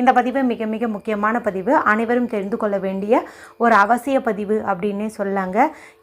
இந்த பதிவு மிக மிக முக்கியமான பதிவு. அனைவரும் தெரிந்து கொள்ள வேண்டிய ஒரு அவசிய பதிவு அப்படின்னே சொல்லாங்க.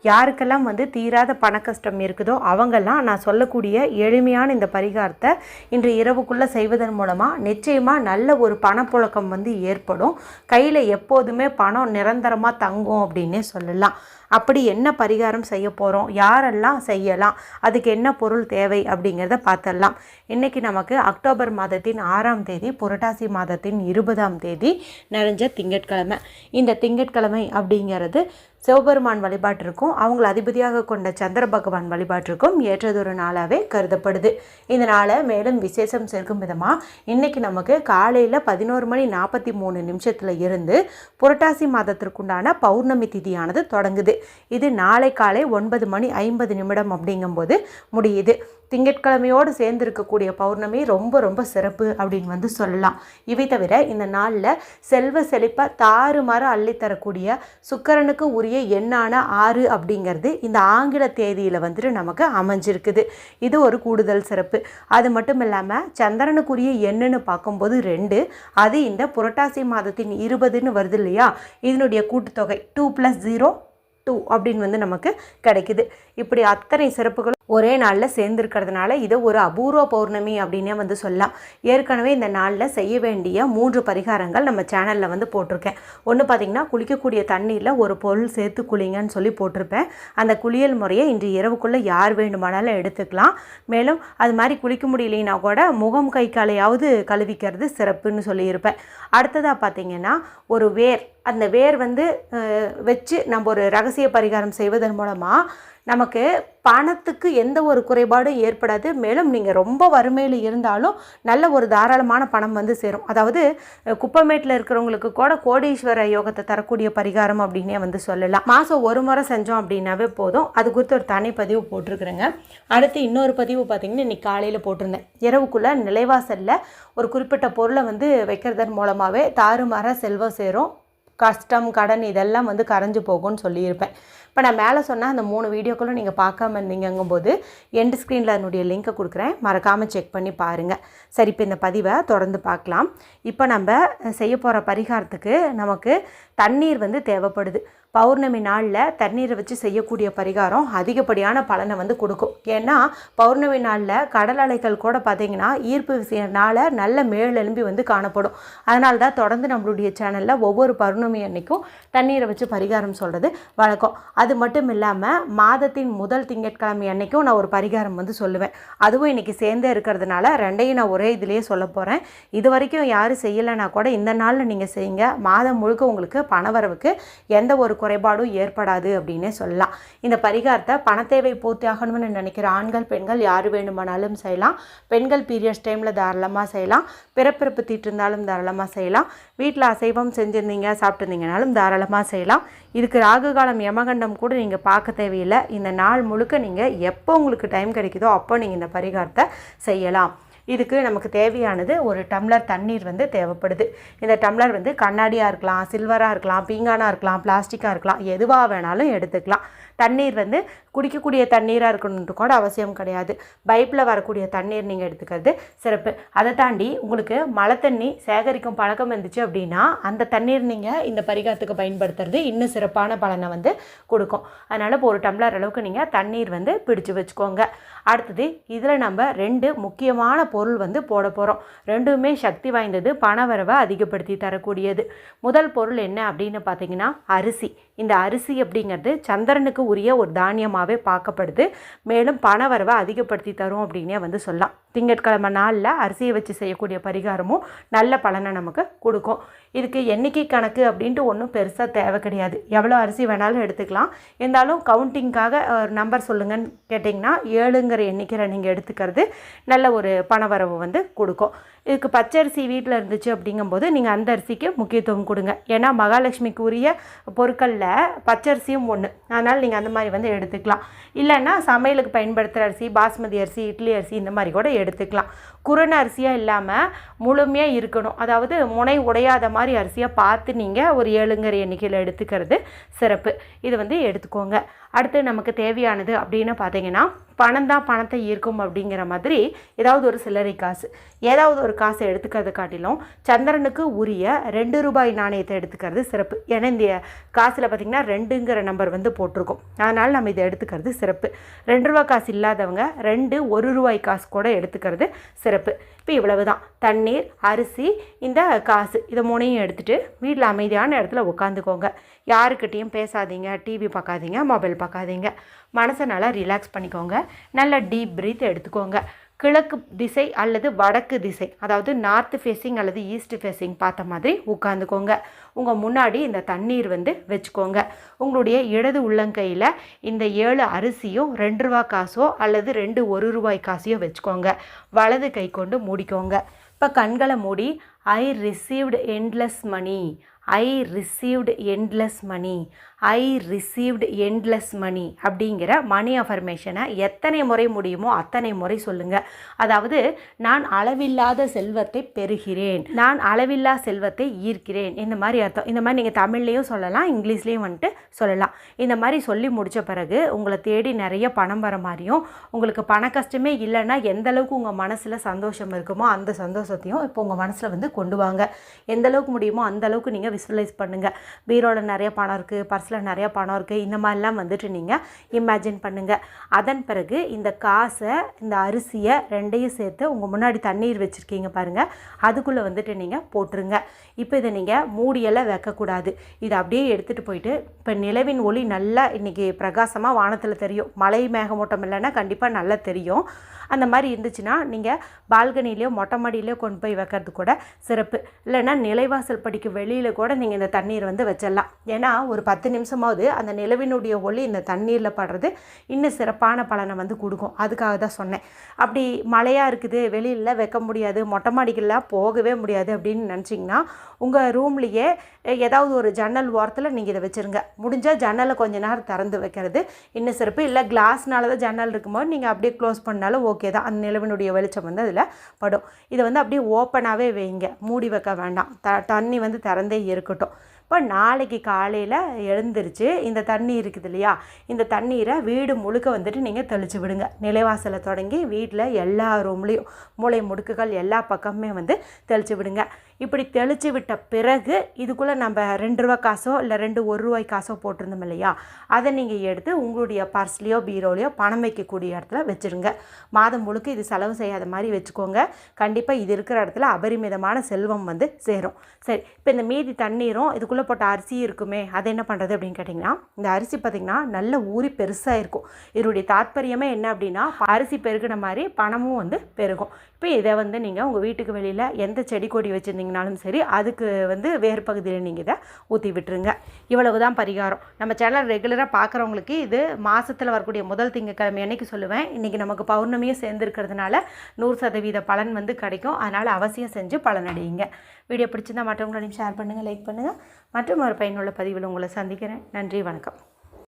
யாருக்கெல்லாம் வந்து தீராத பண கஷ்டம் இருக்குதோ அவங்கெல்லாம் நான் சொல்லக்கூடிய எளிமையான இந்த பரிகாரத்தை இன்று இரவுக்குள்ளே செய்வதன் மூலமாக நிச்சயமாக நல்ல ஒரு பணப்புழக்கம் வந்து ஏற்படும். கையில் எப்போதுமே பணம் நிரந்தரமாக தங்கும் அப்படின்னே சொல்லலாம். அப்படி என்ன பரிகாரம் செய்ய போகிறோம் யாரெல்லாம் செய்யலாம்? அதுக்கு என்ன பொருள் தேவை? அப்படிங்கிறத பார்த்துடலாம். இன்றைக்கி நமக்கு அக்டோபர் மாதத்தின் ஆறாம் தேதி புரட்டாசி மாதத்தின் இருபதாம் தேதி நிறைஞ்ச திங்கட்கிழமை. இந்த திங்கட்கிழமை அப்படிங்கிறது சிவபெருமான் வழிபாட்டிற்கும் அவங்களை அதிபதியாக கொண்ட சந்திர பகவான் வழிபாட்டிற்கும் ஏற்றதொரு நாளாகவே கருதப்படுது. இந்த நாளை மேலும் விசேஷம் சேர்க்கும் விதமாக இன்றைக்கி நமக்கு காலையில் பதினோரு மணி நாற்பத்தி மூணு நிமிஷத்தில் இருந்து புரட்டாசி மாதத்திற்குண்டான பௌர்ணமி திதியானது தொடங்குது. இது நாளை காலை ஒன்பது மணி ஐம்பது நிமிடம் அப்படிங்கும்போது முடியுது. திங்கட்கிழமையோடு சேர்ந்து இருக்கக்கூடிய பௌர்ணமி ரொம்ப ரொம்ப சிறப்பு அப்படின்னு வந்து சொல்லலாம். இவை தவிர இந்த நாளில் செல்வ செழிப்பாக தாறுமாறு அள்ளித்தரக்கூடிய சுக்கரனுக்கு உரிய எண்ணான ஆறு அப்படிங்கிறது இந்த ஆங்கில தேதியில் வந்துட்டு நமக்கு அமைஞ்சிருக்குது. இது ஒரு கூடுதல் சிறப்பு. அது மட்டும் இல்லாமல் சந்திரனுக்குரிய எண்ணுன்னு பார்க்கும்போது ரெண்டு அது இந்த புரட்டாசி மாதத்தின் இருபதுன்னு வருது இல்லையா? இதனுடைய கூட்டுத்தொகை டூ ப்ளஸ் ஜீரோ டூ அப்படின்னு வந்து நமக்கு கிடைக்குது. இப்படி அத்தனை சிறப்புகளும் ஒரே நாளில் சேர்ந்துருக்கிறதுனால இதை ஒரு அபூர்வ பௌர்ணமி அப்படின்னே வந்து சொல்லலாம். ஏற்கனவே இந்த நாளில் செய்ய வேண்டிய மூன்று பரிகாரங்கள் நம்ம சேனலில் வந்து போட்டிருக்கேன். ஒன்று பார்த்திங்கன்னா குளிக்கக்கூடிய தண்ணீரில் ஒரு பொருள் சேர்த்து குளிங்கன்னு சொல்லி போட்டிருப்பேன். அந்த குளியல் முறையை இன்று இரவுக்குள்ளே யார் வேண்டுமானாலும் எடுத்துக்கலாம். மேலும் அது மாதிரி குளிக்க முடியலைன்னா கூட முகம் கை காலையாவது கழுவிக்கிறது சிறப்புன்னு சொல்லியிருப்பேன். அடுத்ததாக பார்த்திங்கன்னா ஒரு வேர் அந்த வேர் வந்து வச்சு நம்ம ஒரு ரகசிய பரிகாரம் செய்வதன் மூலமாக நமக்கு பணத்துக்கு எந்த ஒரு குறைபாடும் ஏற்படாது. மேலும் நீங்கள் ரொம்ப வறுமையில் இருந்தாலும் நல்ல ஒரு தாராளமான பணம் வந்து சேரும். அதாவது குப்பமேட்டில் இருக்கிறவங்களுக்கு கூட கோடீஸ்வர யோகத்தை தரக்கூடிய பரிகாரம் அப்படின்னே வந்து சொல்லலாம். மாதம் ஒரு முறை செஞ்சோம் அப்படின்னாவே போதும். அது குறித்து ஒரு தனி பதிவு போட்டிருக்கிறேங்க. அடுத்து இன்னொரு பதிவு பார்த்தீங்கன்னா இன்றைக்கி காலையில் போட்டிருந்தேன். இரவுக்குள்ளே நிலைவாசலில் ஒரு குறிப்பிட்ட பொருளை வந்து வைக்கிறதன் மூலமாகவே தாறுமாற செல்வம் சேரும். கஷ்டம் கடன் இதெல்லாம் வந்து கரைஞ்சு போகும்னு சொல்லியிருப்பேன். இப்போ நான் மேலே சொன்னால் அந்த மூணு வீடியோக்களும் நீங்கள் பார்க்காம இருந்தீங்கங்கும்போது எண்டு ஸ்க்ரீனில் அதனுடைய லிங்க்கை கொடுக்குறேன். மறக்காமல் செக் பண்ணி பாருங்கள் சரி இப்போ இந்த பதிவை தொடர்ந்து பார்க்கலாம். இப்போ நம்ம செய்ய போகிற பரிகாரத்துக்கு நமக்கு தண்ணீர் வந்து தேவைப்படுது. பௌர்ணமி நாளில் தண்ணீரை வச்சு செய்யக்கூடிய பரிகாரம் அதிகப்படியான பலனை வந்து கொடுக்கும். ஏன்னா பௌர்ணமி நாளில் கடல் அலைகள் கூட பார்த்தீங்கன்னா ஈர்ப்பு விசையினால் நல்ல மேலெலும்பி வந்து காணப்படும். அதனால தான் தொடர்ந்து நம்மளுடைய சேனலில் ஒவ்வொரு பௌர்ணமி அன்னைக்கும் தண்ணீரை வச்சு பரிகாரம் சொல்கிறது வழக்கம். அது மட்டும் இல்லாமல் மாதத்தின் முதல் திங்கட்கிழமை அன்னைக்கும் நான் ஒரு பரிகாரம் வந்து சொல்லுவேன். அதுவும் இன்றைக்கி சேர்ந்தே இருக்கிறதுனால ரெண்டையும் நான் ஒரே இதுலேயே சொல்ல போகிறேன் இது வரைக்கும் யாரும் செய்யலைன்னா கூட இந்த நாளில் நீங்கள் செய்யுங்க. மாதம் முழுக்க உங்களுக்கு பணவரவுக்கு எந்த ஒரு குறைபாடும் ஏற்படாது அப்படின்னே சொல்லலாம். இந்த பரிகாரத்தை பணத்தேவை பூர்த்தி ஆகணும்னு நினைக்கிற ஆண்கள் பெண்கள் யார் வேணுமானாலும் செய்யலாம். பெண்கள் பீரியட்ஸ் டைமில் தாராளமாக செய்யலாம். பிறப்பிறப்பு தீட்டு இருந்தாலும் தாராளமாக செய்யலாம். வீட்டில் அசைவம் செஞ்சுருந்தீங்க சாப்பிட்டுருந்தீங்கனாலும் தாராளமாக செய்யலாம். இதுக்கு ராகு காலம் யமகண்டம் கூட நீங்கள் பார்க்க தேவையில்லை. இந்த நாள் முழுக்க நீங்கள் எப்போ உங்களுக்கு டைம் கிடைக்குதோ அப்போ நீங்கள் இந்த பரிகாரத்தை செய்யலாம். இதுக்கு நமக்கு தேவையானது ஒரு டம்ளர் தண்ணீர் வந்து தேவைப்படுது. இந்த டம்ளர் வந்து கண்ணாடியாக இருக்கலாம் சில்வராக இருக்கலாம் பீங்கானாக இருக்கலாம் பிளாஸ்டிக்காக இருக்கலாம் எதுவாக வேணாலும் எடுத்துக்கலாம். தண்ணீர் வந்து குடிக்கக்கூடிய தண்ணீராக இருக்கணுன்ட்டு கூட அவசியம் கிடையாது. பைப்பில் வரக்கூடிய தண்ணீர் நீங்கள் எடுத்துக்கிறது சிறப்பு. அதை தாண்டி உங்களுக்கு மழை தண்ணி சேகரிக்கும் பழக்கம் இருந்துச்சு அப்படின்னா அந்த தண்ணீர் நீங்கள் இந்த பரிகாரத்துக்கு பயன்படுத்துறது இன்னும் சிறப்பான பலனை வந்து கொடுக்கும். அதனால் இப்போ ஒரு டம்ளர் அளவுக்கு நீங்கள் தண்ணீர் வந்து பிடிச்சு வச்சுக்கோங்க. அடுத்தது இதில் நம்ம ரெண்டு முக்கியமான பொருள் வந்து போட போகிறோம் ரெண்டுமே சக்தி வாய்ந்தது பணவரவை அதிகப்படுத்தி தரக்கூடியது. முதல் பொருள் என்ன அப்படின்னு பார்த்தீங்கன்னா அரிசி. இந்த அரிசி அப்படிங்கிறது சந்திரனுக்கு உரிய ஒரு தானியமாகவே பார்க்கப்படுது. மேலும் பணவரவை அதிகப்படுத்தி தரும் அப்படின்னே வந்து சொல்லலாம். திங்கட்கிழமை நாளில் அரிசியை வச்சு செய்யக்கூடிய பரிகாரமும் நல்ல பலனை நமக்கு கொடுக்கும். இதுக்கு எண்ணிக்கை கணக்கு அப்படின்ட்டு ஒன்றும் பெருசாக தேவை கிடையாது. எவ்வளோ அரிசி வேணாலும் எடுத்துக்கலாம். இருந்தாலும் கவுண்டிங்காக ஒரு நம்பர் சொல்லுங்கன்னு கேட்டிங்கன்னா ஏழுங்கிற எண்ணிக்கையில் நீங்கள் எடுத்துக்கிறது நல்ல ஒரு பணவரவு வந்து கொடுக்கும். இதுக்கு பச்சரிசி வீட்டில் இருந்துச்சு அப்படிங்கும்போது நீங்கள் அந்த அரிசிக்கு முக்கியத்துவம் கொடுங்க. ஏன்னா மகாலட்சுமிக்கு உரிய பொருட்களில் பச்சரிசியும் ஒன்று அதனால் நீங்கள் அந்த மாதிரி வந்து எடுத்துக்கலாம். இல்லைன்னா சமையலுக்கு பயன்படுத்துகிற அரிசி பாஸ்மதி அரிசி இட்லி அரிசி இந்த மாதிரி கூட எடுத்துக்கலாம். குரண அரிசியாக இல்லாமல் முழுமையாக இருக்கணும். அதாவது முனை உடையாத மாதிரி அரிசியாக பார்த்து நீங்கள் ஒரு ஏழுங்கிற எண்ணிக்கையில் எடுத்துக்கிறது சிறப்பு. இது வந்து எடுத்துக்கோங்க. அடுத்து நமக்கு தேவையானது அப்படின்னு பார்த்தீங்கன்னா பணம் தான் பணத்தை ஈர்க்கும் அப்படிங்கிற மாதிரி ஏதாவது ஒரு சில்லறை காசு ஏதாவது ஒரு காசை எடுத்துக்கிறத காட்டிலும் சந்திரனுக்கு உரிய ரெண்டு ரூபாய் நாணயத்தை எடுத்துக்கிறது சிறப்பு. ஏன்னா இந்த காசில் பார்த்திங்கன்னா ரெண்டுங்கிற நம்பர் வந்து போட்டிருக்கும். அதனால் நம்ம இதை எடுத்துக்கிறது சிறப்பு. ரெண்டு ரூபா காசு இல்லாதவங்க ரெண்டு ஒரு ரூபாய் காசு கூட எடுத்துக்கிறது சிறப்பு. இப்போ இவ்வளவு தான் தண்ணீர் அரிசி இந்த காசு. இதை மூணையும் எடுத்துகிட்டு வீட்டில் அமைதியான இடத்துல உட்காந்துக்கோங்க யாருக்கிட்டேயும் பேசாதீங்க டிவி பார்க்காதீங்க மொபைல் பார்க்காதீங்க மனசை நல்லா ரிலாக்ஸ் பண்ணிக்கோங்க. நல்ல டீப் ப்ரீத் எடுத்துக்கோங்க. கிழக்கு திசை அல்லது வடக்கு திசை அதாவது நார்த் ஃபேஸிங் அல்லது ஈஸ்ட் ஃபேஸிங் பார்த்த மாதிரி உட்காந்துக்கோங்க உங்கள் முன்னாடி இந்த தண்ணீர் வந்து வச்சுக்கோங்க. உங்களுடைய இடது உள்ளங்கையில் இந்த ஏழு அரிசியோ ரெண்டு ரூபா காசோ அல்லது ரெண்டு ஒரு ரூபாய் காசையோ வச்சுக்கோங்க. வலது கை கொண்டு மூடிக்கோங்க. இப்போ கண்களை மூடி I received endless money I received endless money I received endless money அப்படிங்கிற மணி அஃபர்மேஷனை எத்தனை முறை முடியுமோ அத்தனை முறை சொல்லுங்கள் அதாவது நான் அளவில்லாத செல்வத்தை பெறுகிறேன். நான் அளவில்லா செல்வத்தை ஈர்க்கிறேன். இந்த மாதிரி அர்த்தம். இந்த மாதிரி நீங்கள் தமிழ்லேயும் சொல்லலாம் இங்கிலீஷ்லேயும் வந்துட்டு சொல்லலாம். இந்த மாதிரி சொல்லி முடித்த பிறகு உங்களை தேடி நிறைய பணம் வர மாதிரியும் உங்களுக்கு பண கஷ்டமே இல்லைன்னா எந்த அளவுக்கு உங்கள் மனசில் சந்தோஷம் இருக்குமோ அந்த சந்தோஷத்தையும் இப்போ உங்கள் மனசில் வந்து கொண்டு வாங்க. எந்த அளவுக்கு முடியுமோ அந்த அளவுக்கு நீங்கள் விசுவலைஸ் பண்ணுங்கள் பீரோவில் நிறைய பணம் இருக்குது பர்ஸில் நிறைய பணம் இருக்குது இந்த மாதிரிலாம் வந்துட்டு நீங்கள் இமேஜின் பண்ணுங்கள் அதன் பிறகு இந்த காசை இந்த அரிசியை ரெண்டையும் சேர்த்து உங்கள் முன்னாடி தண்ணீர் வச்சுருக்கீங்க பாருங்கள் அதுக்குள்ளே வந்துட்டு நீங்கள் போட்டுருங்க. இப்போ இதை நீங்கள் மூடியெல்லாம் வைக்கக்கூடாது. இதை அப்படியே எடுத்துகிட்டு போயிட்டு இப்போ நிலவின் ஒளி நல்லா இன்றைக்கி பிரகாசமாக வானத்தில் தெரியும். மலை மேகமூட்டம் இல்லைன்னா கண்டிப்பாக நல்லா தெரியும். அந்த மாதிரி இருந்துச்சுன்னா நீங்கள் பால்கனிலேயோ மொட்டை மாடியிலையோ கொண்டு போய் வைக்கிறது கூட சிறப்பு. இல்லைன்னா நிலைவாசல் படிக்கு வெளியில் கூட கூட நீங்கள் இந்த தண்ணீர் வந்து வச்சிடலாம். ஏன்னா ஒரு பத்து நிமிஷமாவது அந்த நிலவினுடைய ஒளி இந்த தண்ணீரில் படுறது இன்னும் சிறப்பான பலனை வந்து கொடுக்கும். அதுக்காக தான் சொன்னேன். அப்படி மழையாக இருக்குது வெளியில் வைக்க முடியாது மொட்டை மாடிக்கெல்லாம் போகவே முடியாது அப்படின்னு நினச்சிங்கன்னா உங்கள் ரூம்லேயே ஏதாவது ஒரு ஜன்னல் ஓரத்தில் நீங்கள் இதை வச்சுருங்க. முடிஞ்சால் ஜன்னலை கொஞ்ச நேரம் திறந்து வைக்கிறது இன்னும் சிறப்பு. இல்லை கிளாஸ்னால தான் ஜன்னல் இருக்கும்போது நீங்கள் அப்படியே க்ளோஸ் பண்ணாலும் ஓகே தான். அந்த நிலவினுடைய வெளிச்சம் வந்து அதில் படும். இதை வந்து அப்படியே ஓப்பனாகவே வைங்க. மூடி வைக்க வேண்டாம். த தண்ணி வந்து திறந்தே இருக்கட்டும். இப்போ நாளைக்கு காலையில் எழுந்திரிச்சு இந்த தண்ணி இருக்குது இல்லையா? இந்த தண்ணீரை வீடு முழுக்க வந்துட்டு நீங்கள் தெளித்து விடுங்க. நிலைவாசலை தொடங்கி வீட்டில் எல்லா ரூம்லேயும் மூளை முடுக்குகள் எல்லா பக்கமுமே வந்து தெளித்து விடுங்க. இப்படி தெளித்து விட்ட பிறகு இதுக்குள்ளே நம்ம ரெண்டு ரூபா காசோ இல்லை ரெண்டு ஒரு ரூபாய் காசோ போட்டிருந்தோம் இல்லையா? அதை நீங்கள் எடுத்து உங்களுடைய பர்ஸ்லேயோ பீரோலையோ பணம் வைக்கக்கூடிய இடத்துல வச்சுருங்க. மாதம் முழுக்க இது செலவு செய்யாத மாதிரி வச்சுக்கோங்க. கண்டிப்பாக இது இருக்கிற இடத்துல அபரிமிதமான செல்வம் வந்து சேரும். சரி இப்போ இந்த மீதி தண்ணீரும் இதுக்குள்ளே போட்ட அரிசி இருக்குமே அதை என்ன பண்ணுறது அப்படின்னு கேட்டிங்கன்னா இந்த அரிசி பார்த்திங்கன்னா நல்ல ஊறி பெருசாக இருக்கும். இதனுடைய தாற்பயமே என்ன அப்படின்னா அரிசி பெருகின மாதிரி பணமும் வந்து பெருகும். இப்போ இதை வந்து நீங்கள் உங்கள் வீட்டுக்கு வெளியில் எந்த செடி கொடி வச்சுருந்தீங்கனாலும் சரி அதுக்கு வந்து வேறு பகுதியில் நீங்கள் இதை ஊற்றி விட்டுருங்க. இவ்வளவு தான் பரிகாரம். நம்ம சேனல் ரெகுலராக பார்க்குறவங்களுக்கு இது மாதத்தில் வரக்கூடிய முதல் திங்கக்கிழமை அன்னைக்கு சொல்லுவேன். இன்றைக்கி நமக்கு பௌர்ணமியும் சேர்ந்துருக்கிறதுனால நூறு சதவீத பலன் வந்து கிடைக்கும். அதனால் அவசியம் செஞ்சு பலனடையுங்க வீடியோ பிடிச்சிருந்தா மற்றவங்களையும் ஷேர் பண்ணுங்கள் லைக் பண்ணுங்கள் மற்றும் ஒரு பயனுள்ள பதிவில் உங்களை சந்திக்கிறேன். நன்றி வணக்கம்.